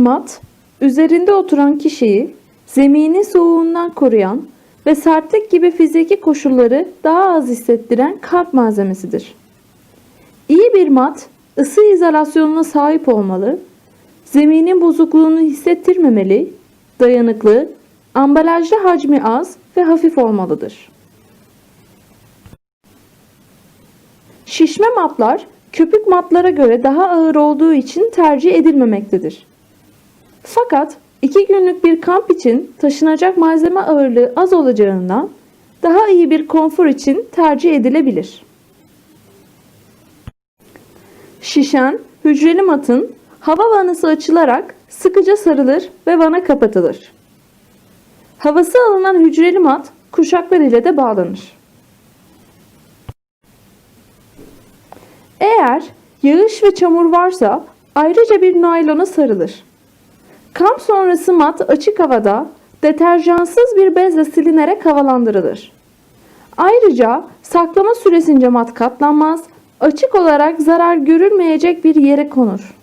Mat, üzerinde oturan kişiyi zeminin soğuğundan koruyan ve sertlik gibi fiziki koşulları daha az hissettiren kamp malzemesidir. İyi bir mat, ısı izolasyonuna sahip olmalı, zeminin bozukluğunu hissettirmemeli, dayanıklı, ambalajlı hacmi az ve hafif olmalıdır. Şişme matlar köpük matlara göre daha ağır olduğu için tercih edilmemektedir. Fakat 2 günlük bir kamp için taşınacak malzeme ağırlığı az olacağından daha iyi bir konfor için tercih edilebilir. Şişen, hücreli matın hava vanası açılarak sıkıca sarılır ve vana kapatılır. Havası alınan hücreli mat kuşaklar ile de bağlanır. Eğer yağış ve çamur varsa ayrıca bir naylona sarılır. Kamp sonrası mat açık havada deterjansız bir bezle silinerek havalandırılır. Ayrıca saklama süresince mat katlanmaz, açık olarak zarar görülmeyecek bir yere konur.